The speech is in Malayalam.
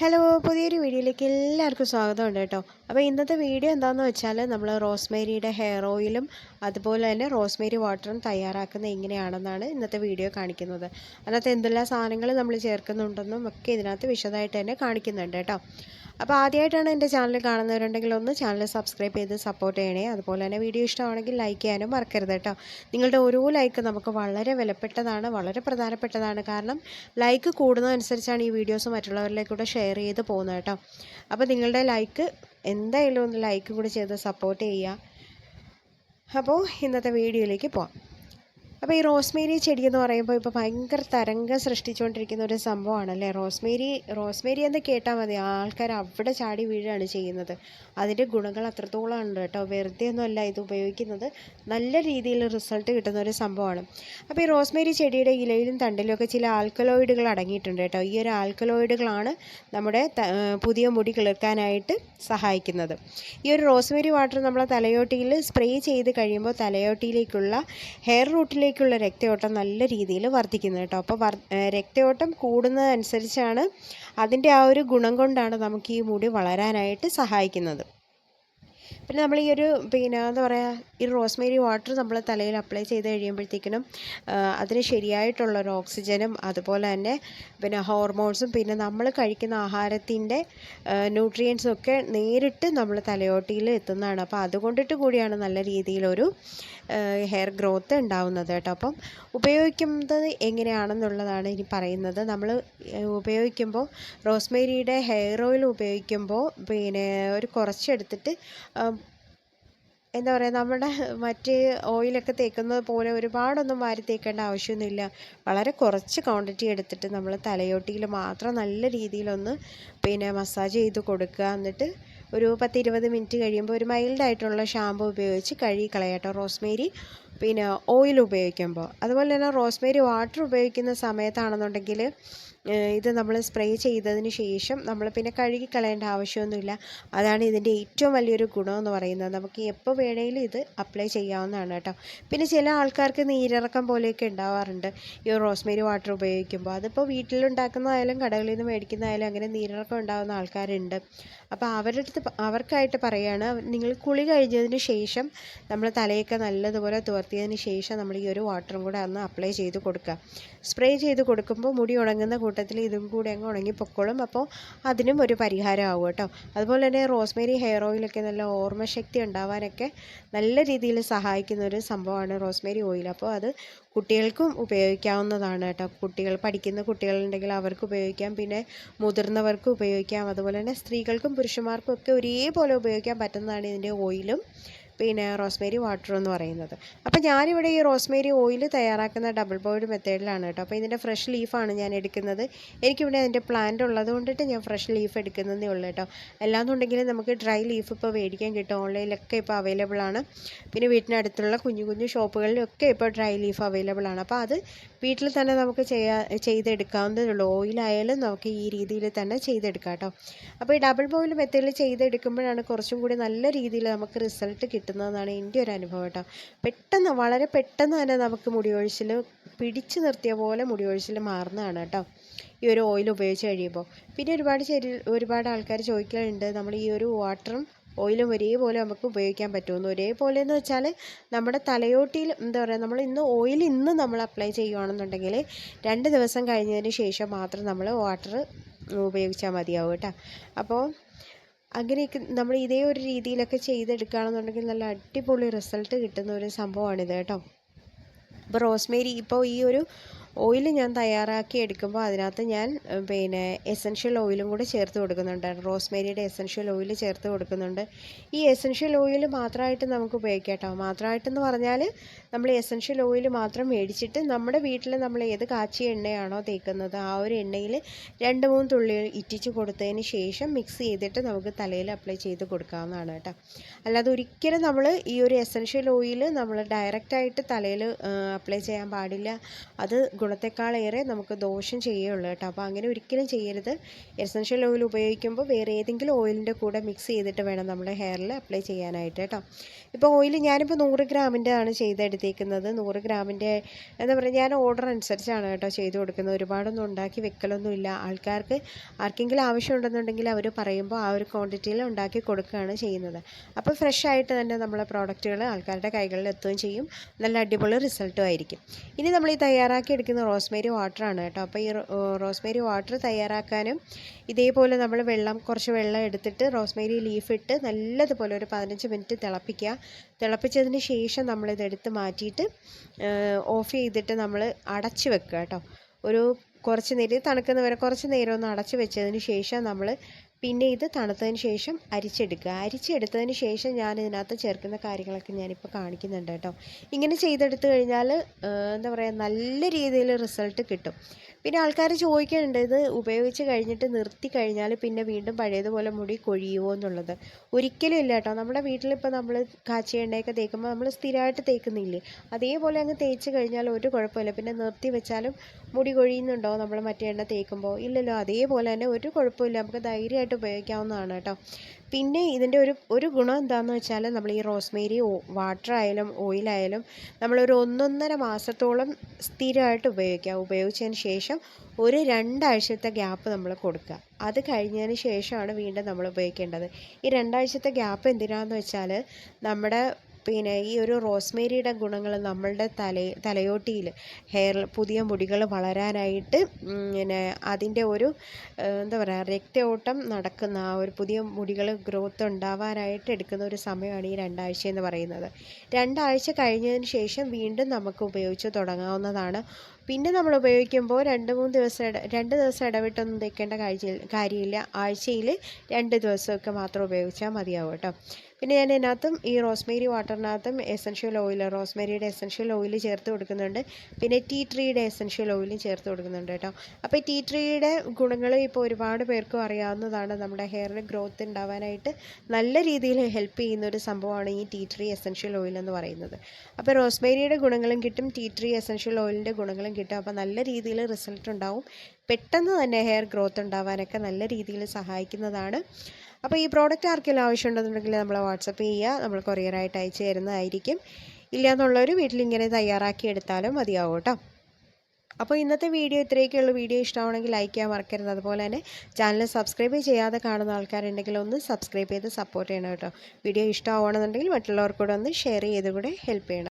ഹലോ പുതിയൊരു വീഡിയോയിലേക്ക് എല്ലാവർക്കും സ്വാഗതമുണ്ട് കേട്ടോ. അപ്പോൾ ഇന്നത്തെ വീഡിയോ എന്താണെന്ന് വെച്ചാൽ നമ്മൾ റോസ്മേരിയുടെ ഹെയർ ഓയിലും അതുപോലെ തന്നെ റോസ്മേരി വാട്ടറും തയ്യാറാക്കുന്ന എങ്ങനെയാണെന്നാണ് ഇന്നത്തെ വീഡിയോ കാണിക്കുന്നത്. അതിനകത്ത് എന്തെല്ലാം സാധനങ്ങൾ നമ്മൾ ചേർക്കുന്നുണ്ടെന്നും ഒക്കെ ഇതിനകത്ത് വിശദമായിട്ട് തന്നെ കാണിക്കുന്നുണ്ട് കേട്ടോ. അപ്പോൾ ആദ്യമായിട്ടാണ് എന്റെ ചാനൽ കാണുന്നവരുണ്ടെങ്കിൽ ഒന്ന് ചാനൽ സബ്സ്ക്രൈബ് ചെയ്ത് സപ്പോർട്ട് ചെയ്യണേ. അതുപോലെ തന്നെ വീഡിയോ ഇഷ്ടമാണെങ്കിൽ ലൈക്ക് ചെയ്യാനും മറക്കരുത് കേട്ടോ. നിങ്ങളുടെ ഓരോ ലൈക്ക് നമുക്ക് വളരെ വിലപ്പെട്ടതാണ് വളരെ പ്രധാനപ്പെട്ടതാണ്. കാരണം ലൈക്ക് കൂടുന്നതനുസരിച്ചാണ് ഈ വീഡിയോസ് മറ്റുള്ളവരിലേക്കൂടെ ഷെയർ ചെയ്ത് പോകുന്നത് കേട്ടോ. അപ്പോൾ നിങ്ങളുടെ ലൈക്ക് എന്തായാലും ഒന്ന് ലൈക്ക് കൂടി ചെയ്ത് സപ്പോർട്ട് ചെയ്യുക. അപ്പോൾ ഇന്നത്തെ വീഡിയോയിലേക്ക് പോവാം. അപ്പോൾ ഈ റോസ്മേരി ചെടി എന്ന് പറയുമ്പോൾ ഇപ്പോൾ ഭയങ്കര തരംഗം സൃഷ്ടിച്ചുകൊണ്ടിരിക്കുന്ന ഒരു സംഭവമാണല്ലേ? റോസ്മേരി റോസ്മേരി എന്ന് കേട്ടാൽ മതി. ആൾക്കാർ അവിടെ ചാടി വീഴുകയാണ് ചെയ്യുന്നത്. അതിന്റെ ഗുണങ്ങൾ അത്രത്തോളം ഉണ്ട് കേട്ടോ. വെറുതെ ഒന്നുമല്ല ഇത് ഉപയോഗിക്കുന്നത്. നല്ല രീതിയിൽ റിസൾട്ട് കിട്ടുന്ന ഒരു സംഭവമാണ്. അപ്പോൾ ഈ റോസ്മേരി ചെടിയുടെ ഇലയിലും തണ്ടിലും ഒക്കെ ചില ആൽക്കലോയിഡുകൾ അടങ്ങിയിട്ടുണ്ട് കേട്ടോ. ഈ ഒരു ആൽക്കലോയിഡുകളാണ് നമ്മുടെ പുതിയ മുടി കിളിർക്കാനായിട്ട് സഹായിക്കുന്നത്. ഈ ഒരു റോസ്മേരി വാട്ടർ നമ്മളെ തലയോട്ടിയിൽ സ്പ്രേ ചെയ്ത് കഴിയുമ്പോൾ തലയോട്ടിയിലേക്കുള്ള ഹെയർ റൂട്ടിലേക്ക് ശരീരത്തിലേക്കുള്ള രക്തയോട്ടം നല്ല രീതിയിൽ വർദ്ധിക്കുന്നത് കേട്ടോ. അപ്പോൾ രക്തയോട്ടം കൂടുന്നതനുസരിച്ചാണ് അതിന്റെ ആ ഒരു ഗുണം കൊണ്ടാണ് നമുക്ക് ഈ മുടി വളരാനായിട്ട് സഹായിക്കുന്നത്. പിന്നെ നമ്മൾ ഈ ഒരു പിന്നെ എന്താ പറയുക ഈ റോസ്മേരി വാട്ടർ നമ്മൾ തലയിൽ അപ്ലൈ ചെയ്ത് കഴിയുമ്പോഴത്തേക്കിനും അതിന് ശരിയായിട്ടുള്ള ഒരു ഓക്സിജനും അതുപോലെ തന്നെ പിന്നെ ഹോർമോൺസും പിന്നെ നമ്മൾ കഴിക്കുന്ന ആഹാരത്തിന്റെ ന്യൂട്രിയൻസും ഒക്കെ നേരിട്ട് നമ്മൾ തലയോട്ടിയിൽ എത്തുന്നതാണ്. അപ്പോൾ അതുകൊണ്ടിട്ട് കൂടിയാണ് നല്ല രീതിയിലൊരു ഹെയർ ഗ്രോത്ത് ഉണ്ടാവുന്നത് കേട്ടോ. അപ്പം ഉപയോഗിക്കുന്നത് എങ്ങനെയാണെന്നുള്ളതാണ് ഇനി പറയുന്നത്. നമ്മൾ ഉപയോഗിക്കുമ്പോൾ റോസ്മേരിയുടെ ഹെയർ ഓയിൽ ഉപയോഗിക്കുമ്പോൾ പിന്നെ ഒരു കുറച്ചെടുത്തിട്ട് എന്താ പറയുക നമ്മുടെ മറ്റ് ഓയിലൊക്കെ തേക്കുന്നത് പോലെ ഒരുപാടൊന്നും വാരി തേക്കേണ്ട ആവശ്യമൊന്നുമില്ല. വളരെ കുറച്ച് ക്വാണ്ടിറ്റി എടുത്തിട്ട് നമ്മൾ തലയോട്ടിയിൽ മാത്രം നല്ല രീതിയിലൊന്ന് പിന്നെ മസാജ് ചെയ്ത് കൊടുക്കുക. എന്നിട്ട് ഒരു പത്ത് ഇരുപത് മിനിറ്റ് കഴിയുമ്പോൾ ഒരു മൈൽഡായിട്ടുള്ള ഷാമ്പു ഉപയോഗിച്ച് കഴുകി കളയട്ടോ. റോസ്മേരി പിന്നെ ഓയിൽ ഉപയോഗിക്കുമ്പോൾ. അതുപോലെ തന്നെ റോസ്മേരി വാട്ടർ ഉപയോഗിക്കുന്ന സമയത്താണെന്നുണ്ടെങ്കിൽ ഇത് നമ്മൾ സ്പ്രേ ചെയ്തതിന് ശേഷം നമ്മൾ പിന്നെ കഴുകിക്കളയേണ്ട ആവശ്യമൊന്നുമില്ല. അതാണ് ഇതിന്റെ ഏറ്റവും വലിയൊരു ഗുണമെന്ന് പറയുന്നത്. നമുക്ക് എപ്പോൾ വേണമെങ്കിലും ഇത് അപ്ലൈ ചെയ്യാവുന്നതാണ് കേട്ടോ. പിന്നെ ചില ആൾക്കാർക്ക് നീരിറക്കം പോലെയൊക്കെ ഉണ്ടാവാറുണ്ട്. ഈ റോസ്മേരി വാട്ടർ ഉപയോഗിക്കുമ്പോൾ. അതിപ്പോൾ വീട്ടിലുണ്ടാക്കുന്നതായാലും കടകളിൽ നിന്ന് മേടിക്കുന്നതായാലും അങ്ങനെ നീരിറക്കം ഉണ്ടാകുന്ന ആൾക്കാരുണ്ട്. അപ്പോൾ അവരുടെ അടുത്ത് അവർക്കായിട്ട് പറയുകയാണ് നിങ്ങൾ കുളി കഴിഞ്ഞതിന് ശേഷം നമ്മൾ തലയൊക്കെ നല്ലതുപോലെ തുവർത്തിയതിന് ശേഷം നമ്മൾ ഈ ഒരു വാട്ടറും കൂടെ അന്ന് അപ്ലൈ ചെയ്ത് കൊടുക്കുക. സ്പ്രേ ചെയ്ത് കൊടുക്കുമ്പോൾ മുടി ഉണങ്ങുന്ന കൂട്ടത്തിൽ ഇതും കൂടെ അങ്ങ് ഉണങ്ങി പൊക്കോളും. അപ്പോൾ അതിനും ഒരു പരിഹാരമാവും കേട്ടോ. അതുപോലെ തന്നെ റോസ്മേരി ഹെയർ ഓയിലൊക്കെ നല്ല ഓർമ്മശക്തി ഉണ്ടാവാനൊക്കെ നല്ല രീതിയിൽ സഹായിക്കുന്ന ഒരു സംഭവമാണ് റോസ്മേരി ഓയിൽ അപ്പോൾ അത് കുട്ടികൾക്കും ഉപയോഗിക്കാവുന്നതാണ് കേട്ടോ. കുട്ടികൾ പഠിക്കുന്ന കുട്ടികളുണ്ടെങ്കിൽ അവർക്ക് ഉപയോഗിക്കാം. പിന്നെ മുതിർന്നവർക്ക് ഉപയോഗിക്കാം. അതുപോലെ തന്നെ സ്ത്രീകൾക്കും പുരുഷന്മാർക്കും ഒക്കെ ഒരേപോലെ ഉപയോഗിക്കാൻ പറ്റുന്നതാണ് ഇതിന്റെ ഓയിലും പിന്നെ റോസ്മേരി വാട്ടർ എന്ന് പറയുന്നത്. അപ്പോൾ ഞാനിവിടെ ഈ റോസ്മേരി ഓയിൽ തയ്യാറാക്കുന്ന ഡബിൾ ബോയിഡ് മെത്തേഡിലാണ് കേട്ടോ. അപ്പോൾ ഇതിന്റെ ഫ്രഷ് ലീഫാണ് ഞാൻ എടുക്കുന്നത്. എനിക്കിവിടെ അതിന്റെ പ്ലാന്റ് ഉള്ളത് കൊണ്ടിട്ട് ഞാൻ ഫ്രഷ് ലീഫ് എടുക്കുന്നതേ ഉള്ളൂ കേട്ടോ. അല്ലാന്നുണ്ടെങ്കിൽ നമുക്ക് ഡ്രൈ ലീഫ് ഇപ്പോൾ മേടിക്കാൻ കിട്ടും. ഓൺലൈനിലൊക്കെ ഇപ്പോൾ അവൈലബിൾ ആണ്. പിന്നെ വീട്ടിനടുത്തുള്ള കുഞ്ഞു കുഞ്ഞു ഷോപ്പുകളിലൊക്കെ ഇപ്പോൾ ഡ്രൈ ലീഫ് അവൈലബിൾ ആണ്. അപ്പോൾ അത് വീട്ടിൽ തന്നെ നമുക്ക് ചെയ്യാ ചെയ്തെടുക്കാവുന്നതേ ഉള്ളൂ ഓയിലായാലും നമുക്ക് ഈ രീതിയിൽ തന്നെ ചെയ്തെടുക്കാം കേട്ടോ. അപ്പോൾ ഈ ഡബിൾ ബോയിൽ മെത്തേഡിൽ ചെയ്തെടുക്കുമ്പോഴാണ് കുറച്ചും കൂടി നല്ല രീതിയിൽ നമുക്ക് റിസൾട്ട് കിട്ടുന്നത് കിട്ടുന്നതെന്നാണ് എന്റെ ഒരു അനുഭവം കേട്ടോ. പെട്ടെന്ന് വളരെ പെട്ടെന്ന് തന്നെ നമുക്ക് മുടി ഒഴിച്ചിൽ പിടിച്ചു നിർത്തിയ പോലെ മുടി ഒഴിച്ചിൽ മാറുന്നതാണ് കേട്ടോ. ഈ ഒരു ഓയിൽ ഉപയോഗിച്ച് കഴിയുമ്പോൾ. പിന്നെ ഒരുപാട് ശരി ഒരുപാട് ആൾക്കാർ ചോദിക്കാറുണ്ട് നമ്മൾ ഈ ഒരു വാട്ടറും ഓയിലും ഒരേപോലെ നമുക്ക് ഉപയോഗിക്കാൻ പറ്റുമെന്ന്. ഒരേപോലെ എന്ന് വെച്ചാൽ നമ്മുടെ തലയോട്ടിയിൽ എന്താ പറയുക നമ്മൾ ഇന്ന് ഓയിൽ ഇന്ന് നമ്മൾ അപ്ലൈ ചെയ്യുകയാണെന്നുണ്ടെങ്കിൽ രണ്ട് ദിവസം കഴിഞ്ഞതിന് ശേഷം മാത്രം നമ്മൾ വാട്ടർ ഉപയോഗിച്ചാൽ മതിയാവും കേട്ടോ. അപ്പോൾ അങ്ങനെയൊക്കെ നമ്മൾ ഇതേ ഒരു രീതിയിലൊക്കെ ചെയ്തെടുക്കുകയാണെന്നുണ്ടെങ്കിൽ നല്ല അടിപൊളി റിസൾട്ട് കിട്ടുന്ന ഒരു സംഭവമാണിത് കേട്ടോ. അപ്പോൾ റോസ്മേരി ഇപ്പോൾ ഈ ഒരു ഓയിൽ ഞാൻ തയ്യാറാക്കി എടുക്കുമ്പോൾ അതിനകത്ത് ഞാൻ പിന്നെ എസൻഷ്യൽ ഓയിലും കൂടെ ചേർത്ത് കൊടുക്കുന്നുണ്ട്. റോസ്മേരിയുടെ എസൻഷ്യൽ ഓയിൽ ചേർത്ത് കൊടുക്കുന്നുണ്ട്. ഈ എസൻഷ്യൽ ഓയിൽ മാത്രമായിട്ട് നമുക്ക് ഉപയോഗിക്കാം കേട്ടോ മാത്രമായിട്ടെന്ന് പറഞ്ഞാൽ നമ്മൾ എസൻഷ്യൽ ഓയിൽ മാത്രം മേടിച്ചിട്ട് നമ്മുടെ വീട്ടിൽ നമ്മൾ ഏത് കാച്ചിയ എണ്ണയാണോ തേക്കുന്നത് ആ ഒരു എണ്ണയിൽ രണ്ട് മൂന്ന് തുള്ളി ഇറ്റിച്ച് കൊടുത്തതിന് ശേഷം മിക്സ് ചെയ്തിട്ട് നമുക്ക് തലയിൽ അപ്ലൈ ചെയ്ത് കൊടുക്കാവുന്നതാണ് കേട്ടോ. അല്ലാതെ ഒരിക്കലും നമ്മൾ ഈ ഒരു എസൻഷ്യൽ ഓയിൽ നമ്മൾ ഡയറക്റ്റായിട്ട് തലയിൽ അപ്ലൈ ചെയ്യാൻ പാടില്ല. അത് ഗുണത്തെക്കാളേറെ നമുക്ക് ദോഷം ചെയ്യുള്ളൂ കേട്ടോ. അപ്പോൾ അങ്ങനെ ഒരിക്കലും ചെയ്യരുത്. എസൻഷ്യൽ ഓയിൽ ഉപയോഗിക്കുമ്പോൾ വേറെ ഏതെങ്കിലും ഓയിലിന്റെ കൂടെ മിക്സ് ചെയ്തിട്ട് വേണം നമ്മുടെ ഹെയറിൽ അപ്ലൈ ചെയ്യാനായിട്ട് കേട്ടോ. ഇപ്പോൾ ഓയിൽ ഞാനിപ്പോൾ നൂറ് ഗ്രാമിന്റെ ആണ് ചെയ്തെടുത്തേക്കുന്നത്. നൂറ് ഗ്രാമിന്റെ എന്താ പറയുക ഞാൻ ഓർഡർ അനുസരിച്ചാണ് കേട്ടോ ചെയ്ത് കൊടുക്കുന്നത്. ഒരുപാടൊന്നും ഉണ്ടാക്കി വെക്കലൊന്നുമില്ല. ആൾക്കാർക്ക് ആർക്കെങ്കിലും ആവശ്യമുണ്ടെന്നുണ്ടെങ്കിൽ അവർ പറയുമ്പോൾ ആ ഒരു ക്വാണ്ടിറ്റിയിൽ ഉണ്ടാക്കി കൊടുക്കുകയാണ് ചെയ്യുന്നത്. അപ്പോൾ ഫ്രഷ് ആയിട്ട് തന്നെ നമ്മളെ പ്രോഡക്റ്റുകൾ ആൾക്കാരുടെ കൈകളിൽ എത്തുകയും ചെയ്യും. നല്ല അടിപൊളി റിസൾട്ടും ആയിരിക്കും. ഇനി നമ്മൾ ഈ തയ്യാറാക്കി എടുക്കുന്ന റോസ്മേരി വാട്ടറാണ് കേട്ടോ. അപ്പോൾ ഈ റോസ്മേരി വാട്ടർ തയ്യാറാക്കാനും ഇതേപോലെ നമ്മൾ വെള്ളം കുറച്ച് വെള്ളം എടുത്തിട്ട് റോസ്മേരി ലീഫ് ഇട്ട് നല്ലതുപോലെ ഒരു പതിനഞ്ച് മിനിറ്റ് തിളപ്പിക്കുക. തിളപ്പിച്ചതിന് ശേഷം നമ്മളിത് എടുത്ത് മാറ്റിയിട്ട് ഓഫ് ചെയ്തിട്ട് നമ്മൾ അടച്ച് വെക്കുക കേട്ടോ. ഒരു കുറച്ച് നേരം തണുക്കുന്ന വരെ കുറച്ച് നേരം ഒന്ന് അടച്ച് വെച്ചതിന് ശേഷം നമ്മൾ പിന്നെ ഇത് തണുത്തതിന് ശേഷം അരിച്ചെടുക്കുക. അരിച്ചെടുത്തതിന് ശേഷം ഞാൻ ഇതിനകത്ത് ചേർക്കുന്ന കാര്യങ്ങളൊക്കെ ഞാനിപ്പോൾ കാണിക്കുന്നുണ്ട് കേട്ടോ. ഇങ്ങനെ ചെയ്തെടുത്ത് കഴിഞ്ഞാൽ എന്താ പറയുക നല്ല രീതിയിൽ റിസൾട്ട് കിട്ടും. പിന്നെ ആൾക്കാർ ചോദിക്കുന്നുണ്ട് ഇത് ഉപയോഗിച്ച് കഴിഞ്ഞിട്ട് നിർത്തി കഴിഞ്ഞാൽ പിന്നെ വീണ്ടും പഴയതുപോലെ മുടി കൊഴിയുമോ എന്നുള്ളത്. ഒരിക്കലും ഇല്ല കേട്ടോ നമ്മുടെ വീട്ടിലിപ്പോൾ നമ്മൾ കാച്ചിയ എണ്ണയൊക്കെ തേക്കുമ്പോൾ നമ്മൾ സ്ഥിരമായിട്ട് തേക്കുന്നില്ലേ? അതേപോലെ അങ്ങ് തേച്ച് കഴിഞ്ഞാൽ ഒരു കുഴപ്പമില്ല. പിന്നെ നിർത്തി വെച്ചാലും മുടി കൊഴിയുന്നുണ്ടോ നമ്മൾ മറ്റേ എണ്ണ തേക്കുമ്പോൾ ഇല്ലല്ലോ. അതേപോലെ തന്നെ ഒരു കുഴപ്പമില്ല. നമുക്ക് ധൈര്യമായിട്ട് ഉപയോഗിക്കാവുന്നതാണ് കേട്ടോ പിന്നെ ഇതിന്റെ ഒരു ഒരു ഗുണം എന്താണെന്ന് വെച്ചാൽ നമ്മൾ ഈ റോസ്മേരി വാട്ടർ ആയാലും ഓയിലായാലും നമ്മളൊരു ഒന്നൊന്നര മാസത്തോളം സ്ഥിരമായിട്ട് ഉപയോഗിക്കാം. ഉപയോഗിച്ചതിന് ശേഷം ഒരു രണ്ടാഴ്ചത്തെ ഗ്യാപ്പ് നമ്മൾ കൊടുക്കുക. അത് കഴിഞ്ഞതിന് ശേഷമാണ് വീണ്ടും നമ്മൾ ഉപയോഗിക്കേണ്ടത്. ഈ രണ്ടാഴ്ചത്തെ ഗ്യാപ്പ് എന്തിനാന്ന് വെച്ചാൽ നമ്മുടെ പിന്നെ ഈ ഒരു റോസ്മേരിയുടെ ഗുണങ്ങൾ നമ്മളുടെ തല തലയോട്ടിയിൽ ഹെയർ പുതിയ മുടികൾ വളരാനായിട്ട് പിന്നെ അതിന്റെ ഒരു എന്താ പറയുക രക്തയോട്ടം നടക്കുന്ന ആ ഒരു പുതിയ മുടികൾ ഗ്രോത്ത് ഉണ്ടാവാനായിട്ട് എടുക്കുന്ന ഒരു സമയമാണ് ഈ രണ്ടാഴ്ച എന്ന് പറയുന്നത്. രണ്ടാഴ്ച കഴിഞ്ഞതിന് ശേഷം വീണ്ടും നമുക്ക് ഉപയോഗിച്ച് തുടങ്ങാവുന്നതാണ് പിന്നെ നമ്മൾ ഉപയോഗിക്കുമ്പോൾ രണ്ട് മൂന്ന് ദിവസം ഇട രണ്ട് ദിവസം ഇടവിട്ടൊന്നും തേക്കേണ്ട കാഴ്ച കാര്യമില്ല. ആഴ്ചയിൽ രണ്ട് ദിവസമൊക്കെ മാത്രം ഉപയോഗിച്ചാൽ മതിയാവും കേട്ടോ. പിന്നെ ഞാൻ ഇതിനകത്തും ഈ റോസ്മേരി വാട്ടറിനകത്തും എസൻഷ്യൽ ഓയിൽ റോസ്മേരിയുടെ എസൻഷ്യൽ ഓയിൽ ചേർത്ത് കൊടുക്കുന്നുണ്ട്. പിന്നെ ടീ ട്രീയുടെ എസൻഷ്യൽ ഓയിലും ചേർത്ത് കൊടുക്കുന്നുണ്ട് കേട്ടോ. അപ്പോൾ ടീ ട്രീയുടെ ഗുണങ്ങൾ ഇപ്പോൾ ഒരുപാട് പേർക്കും അറിയാവുന്നതാണ്. നമ്മുടെ ഹെയറിന് ഗ്രോത്ത് ഉണ്ടാവാനായിട്ട് നല്ല രീതിയിൽ ഹെൽപ്പ് ചെയ്യുന്ന ഒരു സംഭവമാണ് ഈ ടീ ട്രീ എസൻഷ്യൽ ഓയിൽ എന്ന് പറയുന്നത്. അപ്പോൾ റോസ്മേരിയുടെ ഗുണങ്ങളും കിട്ടും ടീ ട്രീ എസൻഷ്യൽ ഓയിലിന്റെ ഗുണങ്ങളും കിട്ടും. അപ്പോൾ നല്ല രീതിയിൽ റിസൾട്ട് ഉണ്ടാവും. പെട്ടെന്ന് തന്നെ ഹെയർ ഗ്രോത്ത് ഉണ്ടാവാനൊക്കെ നല്ല രീതിയിൽ സഹായിക്കുന്നതാണ്. അപ്പോൾ ഈ പ്രോഡക്റ്റ് ആർക്കെങ്കിലും ആവശ്യമുണ്ടെന്നുണ്ടെങ്കിൽ നമ്മൾ വാട്സപ്പ് ചെയ്യുക. നമ്മൾ കൊറിയറായിട്ട് അയച്ചു തരുന്നതായിരിക്കും. ഇല്ലയെന്നുള്ളവർ വീട്ടിലിങ്ങനെ തയ്യാറാക്കി എടുത്താലും മതിയാവും കേട്ടോ. അപ്പോൾ ഇന്നത്തെ വീഡിയോ ഇത്രയൊക്കെയുള്ള. വീഡിയോ ഇഷ്ടമാണെങ്കിൽ ലൈക്ക് ചെയ്യാൻ മറക്കരുത്. അതുപോലെ തന്നെ ചാനൽ സബ്സ്ക്രൈബ് ചെയ്യാതെ കാണുന്ന ആൾക്കാരുണ്ടെങ്കിൽ ഒന്ന് സബ്സ്ക്രൈബ് ചെയ്ത് സപ്പോർട്ട് ചെയ്യണം കേട്ടോ. വീഡിയോ ഇഷ്ടമാവണമെന്നുണ്ടെങ്കിൽ മറ്റുള്ളവർക്കൂടെ ഒന്ന് ഷെയർ ചെയ്ത് കൂടെ ഹെൽപ്പ് ചെയ്യണം.